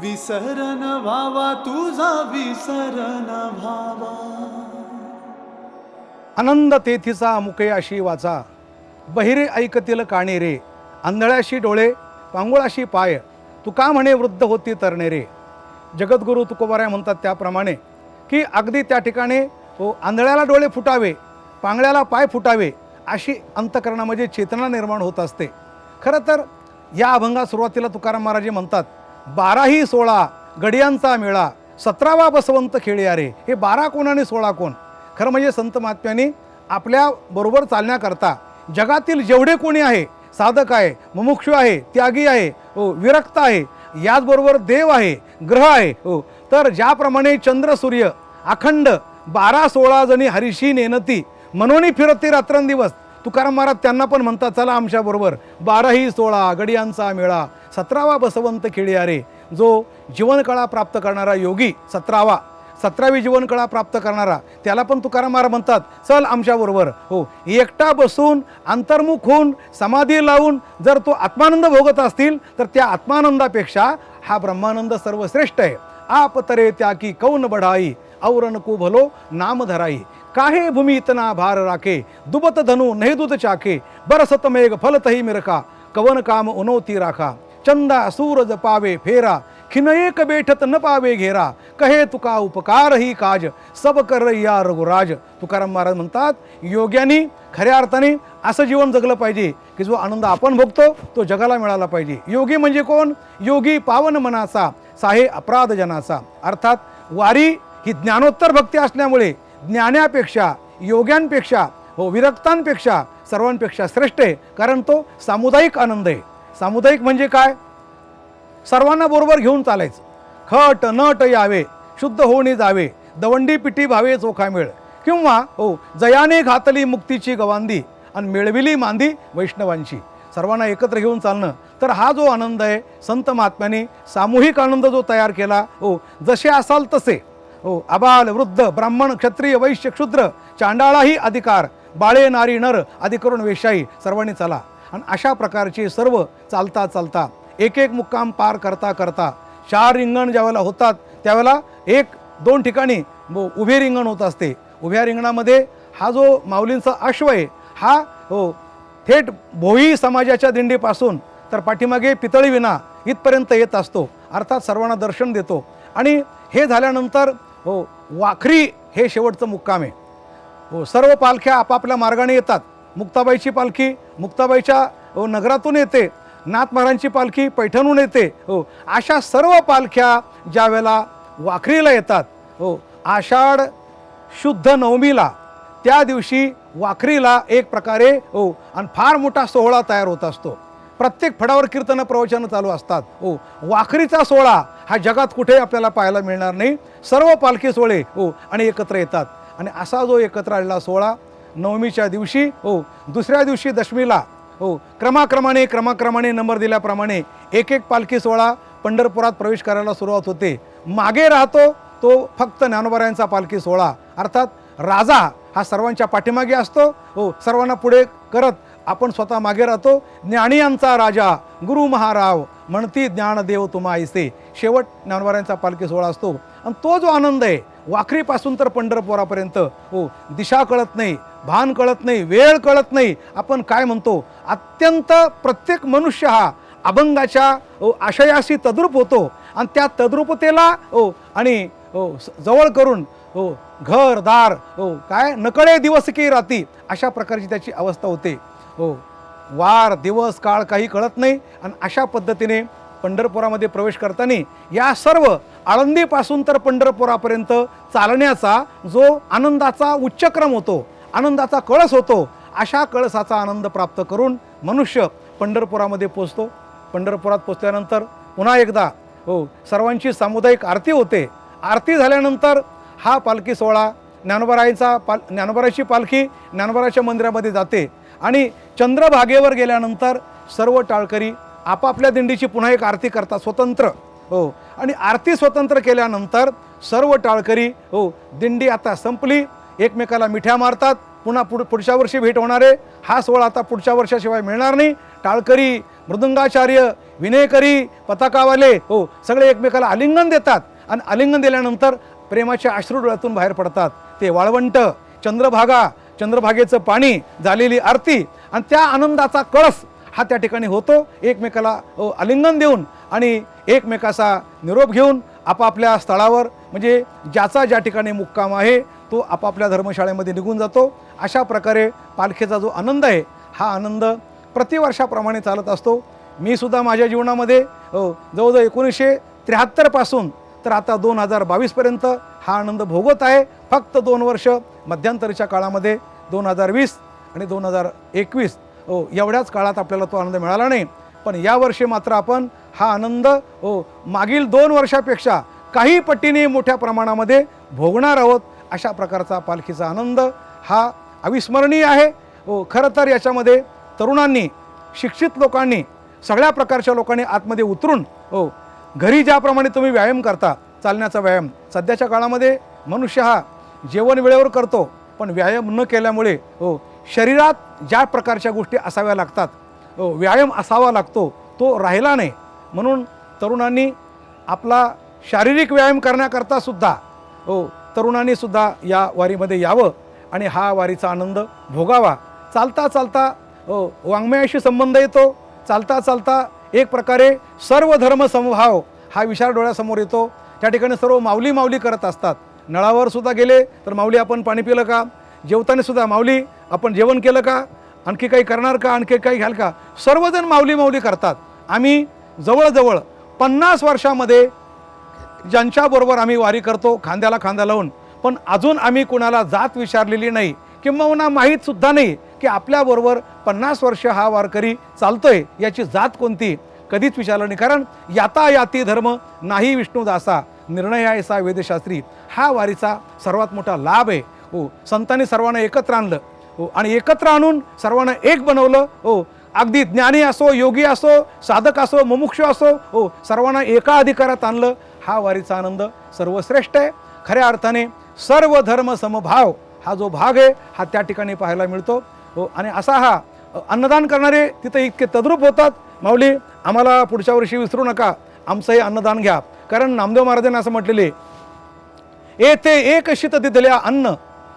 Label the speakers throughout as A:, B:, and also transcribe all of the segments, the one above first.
A: विसरण व्हावा तुझा विसरण व्हावा.
B: आनंद तेथीचा मुके अशी वाचा. बहिरे ऐकतील काणे रे. आंधळ्याशी डोळे पांगुळाशी पाय. तुका म्हणे वृद्ध होती तरणे रे. जगद्गुरू तुकोबाऱ्या म्हणतात त्याप्रमाणे की अगदी त्या ठिकाणी हो आंधळ्याला डोळे फुटावे पांगळ्याला पाय फुटावे अशी अंतकरणामध्ये चेतना निर्माण होत असते. खरं तर या अभंगात सुरुवातीला तुकाराम महाराज म्हणतात बाराही सोळा गडियांचा मेळा सतरावा बसवंत खेळे अरे हे बारा कोण आणि सोळा कोण? खरं म्हणजे संत महात्म्यांनी आपल्या बरोबर चालण्याकरता जगातील जेवढे कोणी आहे साधक आहे मुमुक्षु आहे त्यागी आहे हो विरक्त आहे याचबरोबर देव आहे ग्रह आहे हो तर ज्याप्रमाणे चंद्र सूर्य अखंड बारा सोळा जणी हरिशी नेनती मनोनी फिरते रात्रंदिवस तुकाराम महाराज त्यांना पण म्हणतात चला आमच्याबरोबर बाराही सोळा गडियांचा मेळा सतरावा बसवंत खेळी अरे जो जीवनकळा प्राप्त करणारा योगी सतरावा. सतरावी जीवनकळा प्राप्त करणारा त्याला पण तुकारामार म्हणतात चल आमच्याबरोबर हो एकटा बसून अंतर्मुख होऊन समाधी लावून जर तो आत्मानंद भोगत असतील तर त्या आत्मानंदापेक्षा हा ब्रह्मानंद सर्वश्रेष्ठ आहे. आप तरे त्या की कौन बढाई औरन को भलो नाम धराई. काहे भूमी इतना भार राखे दुबत धनु नहीं दूत चाखे बरसत मेघ फलतही मिरका कवन काम उनवती राखा. चंदा सूरज पावे फेरा खिन एक बेठत न पावे घेरा. कहे तुका उपकार ही काज सब कर या रघुराज. तुकाराम महाराज म्हणतात योग्यानी खऱ्या अर्थाने असं जीवन जगलं पाहिजे की जो आनंद आपण भोगतो तो जगाला मिळाला पाहिजे. योगी म्हणजे कोण? योगी पावन मनाचा साहे अपराध जनाचा. अर्थात वारी ही ज्ञानोत्तर भक्ती असल्यामुळे ज्ञानापेक्षा योग्यांपेक्षा हो विरक्तांपेक्षा सर्वांपेक्षा श्रेष्ठ आहे. कारण तो सामुदायिक आनंद आहे. सामुदायिक म्हणजे काय? सर्वांना बरोबर घेऊन चालायचं. खट नट यावे शुद्ध होणे जावे दवंडी पिठी भावे चोखा मिळ. किंवा हो जयाने घातली मुक्तीची गवांदी आणि मिळविली मांदी वैष्णवांची. सर्वांना एकत्र घेऊन चालणं. तर हा जो आनंद आहे संत महात्म्याने सामूहिक आनंद जो तयार केला हो जसे असाल तसे. हो अबाल वृद्ध ब्राह्मण क्षत्रिय वैश्य क्षुद्र चांडाळाही अधिकार बाळे नारी नर आदी करून वेशाई सर्वांनी चला. आणि अशा प्रकारचे सर्व चालता चालता एक एक मुक्काम पार करता करता चार रिंगण ज्यावेळेला होतात त्यावेळेला एक दोन ठिकाणी ब- उभे रिंगण होत असते. उभ्या रिंगणामध्ये हा जो माऊलींचा अश्व आहे हा हो थेट भोई समाजाच्या दिंडीपासून तर पाठीमागे पितळी विना इथपर्यंत येत असतो. अर्थात सर्वांना दर्शन देतो. आणि हे झाल्यानंतर हो वाखरी हे शेवटचं मुक्काम आहे. हो सर्व पालख्या आपापल्या मार्गाने येतात. मुक्ताबाईची पालखी मुक्ताबाईच्या नगरातून येते. नाथ महाराजांची पालखी पैठणहून येते. हो अशा सर्व पालख्या ज्या वेळेला वाखरीला येतात हो आषाढ शुद्ध नवमीला त्या दिवशी वाखरीला एक प्रकारे हो आणि फार मोठा सोहळा तयार होत असतो. प्रत्येक फडावर कीर्तन प्रवचनं चालू असतात हो. वाखरीचा सोहळा हा जगात कुठे आपल्याला पाहायला मिळणार नाही. सर्व पालखी सोहळे हो आणि एकत्र येतात. आणि असा जो एकत्र आलेला सोहळा नवमीच्या दिवशी हो दुसऱ्या दिवशी दशमीला हो क्रमाक्रमाने क्रमाक्रमाने नंबर दिल्याप्रमाणे एक एक पालखी सोहळा पंढरपुरात प्रवेश करायला सुरुवात होते. मागे राहतो तो फक्त ज्ञानोबारायांचा पालखी सोहळा. अर्थात राजा हा सर्वांच्या पाठीमागे असतो हो सर्वांना पुढे करत आपण स्वतः मागे राहतो. ज्ञानियांचा राजा गुरु महाराव म्हणती ज्ञानदेव तुम्हा ऐसे शेवट ज्ञानोबारायांचा पालखी सोहळा असतो. आणि तो जो आनंद आहे वाखरीपासून तर पंढरपुरापर्यंत. हो दिशा कळत नाही भान कळत नाही वेळ कळत नाही. आपण काय म्हणतो? अत्यंत प्रत्येक मनुष्य हा अभंगाच्या हो, आशयाशी तद्रूप होतो. आणि त्या तद्रूपतेला हो आणि हो जवळ करून हो घर दार हो काय? नकळे दिवस की राती अशा प्रकारची त्याची अवस्था होते. हो वार दिवस काळ काही कळत नाही. आणि अशा पद्धतीने पंढरपुरामध्ये प्रवेश करताना या सर्व आळंदीपासून तर पंढरपुरापर्यंत चालण्याचा जो आनंदाचा उच्चक्रम होतो आनंदाचा कळस होतो अशा कळसाचा आनंद प्राप्त करून मनुष्य पंढरपुरामध्ये पोचतो. पंढरपुरात पोचल्यानंतर पुन्हा एकदा हो सर्वांची सामुदायिक आरती होते. आरती झाल्यानंतर हा पालखी सोहळा ज्ञानबराईचा पाल ज्ञानोबाराची पालखी ज्ञानबराच्या मंदिरामध्ये जाते. आणि चंद्रभागेवर गेल्यानंतर सर्व टाळकरी आपापल्या दिंडीची पुन्हा एक आरती करतात स्वतंत्र. हो. आणि आरती स्वतंत्र केल्यानंतर सर्व टाळकरी हो दिंडी आता संपली. एकमेकाला मिठ्या मारतात. पुन्हा पुढ पुढच्या वर्षी भेट होणार. आहे हा सोहळा आता पुढच्या वर्षाशिवाय मिळणार नाही. टाळकरी मृदंगाचार्य विनयकरी पताकावाले हो सगळे एकमेकाला आलिंगन देतात. आणि आलिंगन दिल्यानंतर प्रेमाच्या अश्रू डोळ्यातून बाहेर पडतात. ते वाळवंट चंद्रभागा चंद्रभागेचं पाणी झालेली आरती आणि त्या आनंदाचा कळस हा त्या ठिकाणी होतो. एकमेकाला अ, आलिंगन देऊन आणि एकमेकाचा निरोप घेऊन आपापल्या स्थळावर म्हणजे ज्याचा ज्या ठिकाणी मुक्काम आहे तो आपापल्या धर्मशाळेमध्ये निघून जातो. अशा प्रकारे पालखीचा जो आनंद आहे हा आनंद प्रतिवर्षाप्रमाणे चालत असतो. मी सुद्धा माझ्या जीवनामध्ये जवळजवळ एकोणीसशे त्र्याहत्तरपासून तर आता दोन हजार बावीसपर्यंत हा आनंद भोगत आहे. फक्त दोन वर्ष मध्यंतरीच्या काळामध्ये दोन हजार वीस आणि दोन हजार एकवीस हो, एवढ्याच काळात आपल्याला तो आनंद मिळाला नाही. पण यावर्षी मात्र आपण हा आनंद हो मागील दोन वर्षापेक्षा काही पटीने मोठ्या प्रमाणामध्ये भोगणार आहोत अशा प्रकारचा पालखीचा आनंद हा अविस्मरणीय आहे. हो खरं तर याच्यामध्ये तरुणांनी शिक्षित लोकांनी सगळ्या प्रकारच्या लोकांनी आतमध्ये उतरून हो घरी ज्याप्रमाणे तुम्ही व्यायाम करता चालण्याचा व्यायाम सध्याच्या काळामध्ये मनुष्य हा जेवण वेळेवर करतो पण व्यायाम न केल्यामुळे हो शरीरात ज्या प्रकारच्या गोष्टी असाव्या लागतात हो व्यायाम असावा लागतो तो राहिला नाही. म्हणून तरुणांनी आपला शारीरिक व्यायाम करण्याकरता सुद्धा हो तरुणांनी सुद्धा या वारीमध्ये यावं आणि हा वारीचा आनंद भोगावा. चालता चालता हो वाङ्मयाशी संबंध येतो. चालता चालता एक प्रकारे सर्व धर्म समभाव हा विचार डोळ्यासमोर येतो. त्या ठिकाणी सर्व माऊली माऊली करत असतात. नळावर सुद्धा गेले तर माऊली आपण पाणी पिलं का? जेवताना सुद्धा माऊली आपण जेवण केलं का? आणखी काही करणार का? आणखी काही घ्याल का? सर्वजण माऊली माऊली करतात. आम्ही जवळजवळ पन्नास वर्षामध्ये ज्यांच्याबरोबर आम्ही वारी करतो खांद्याला खांदा लावून. पण अजून आम्ही कुणाला जात विचारलेली नाही किंबहुना माहीतसुद्धा नाही की आपल्याबरोबर पन्नास वर्ष हा वारकरी चालतोय याची जात कोणती? कधीच विचारलं नाही. कारण याता याती धर्म नाही विष्णुदासा निर्णय आहे सा वेदशास्त्री. हा वारीचा सर्वात मोठा लाभ आहे. हो संतांनी सर्वांना एकत्र आणलं. हो आणि एकत्र आणून सर्वांना एक बनवलं. हो अगदी ज्ञानी असो योगी असो साधक असो मुमुक्ष असो हो सर्वांना एका अधिकारात आणलं. हा वारीचा आनंद सर्वश्रेष्ठ आहे. खऱ्या अर्थाने सर्व धर्म समभाव हा जो भाग आहे हा त्या ठिकाणी पाहायला मिळतो. हो आणि असा हा अन्नदान करणारे तिथं इतके तद्रूप होतात. माऊली आम्हाला पुढच्या वर्षी विसरू नका. आमचं हे अन्नदान घ्या. कारण नामदेव महाराजांनी असं म्हटलेले येथे एक शीत दिलेल्या अन्न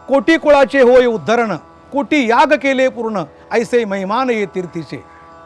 B: कोटी कुळाचे होय उद्धरण कोटी याग केले पूर्ण ऐसे महिमान ये तीर्थीचे.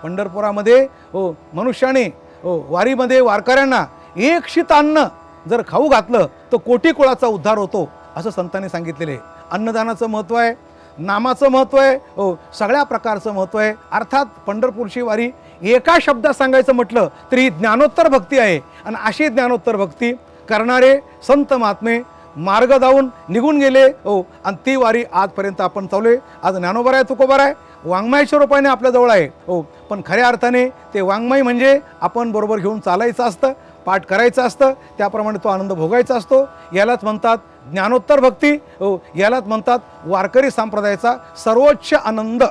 B: पंढरपुरामध्ये हो मनुष्याने हो वारीमध्ये वारकऱ्यांना एक शीत अन्न जर खाऊ घातलं तर कोटी कुळाचा उद्धार होतो असं संतांनी सांगितलेले. आहे. अन्नदानाचं महत्त्व आहे नामाचं महत्त्व आहे हो सगळ्या प्रकारचं महत्त्व आहे. अर्थात पंढरपूरची वारी एका शब्दात सांगायचं म्हटलं तरी ही ज्ञानोत्तर भक्ती आहे. आणि अशी ज्ञानोत्तर भक्ती करणारे संत महात्मे मार्ग जाऊन निघून गेले. हो आणि ती वारी आजपर्यंत आपण चाललोय आज ज्ञानोबर आहे तुकोबर आहे वाङ्मयाच्या रूपाने आपल्याजवळ आहे. हो पण खऱ्या अर्थाने ते वाङ्मय म्हणजे आपण बरोबर घेऊन चालायचं असतं पाठ करायचं असतं त्याप्रमाणे तो आनंद भोगायचा असतो. यालाच म्हणतात ज्ञानोत्तर भक्ती. हो यालाच म्हणतात वारकरी संप्रदायाचा सर्वोच्च आनंद.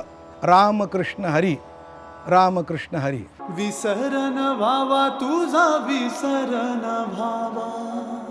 B: रामकृष्ण हरी रामकृष्ण हरी.
A: विसरण भावा तुझा विसरण भावा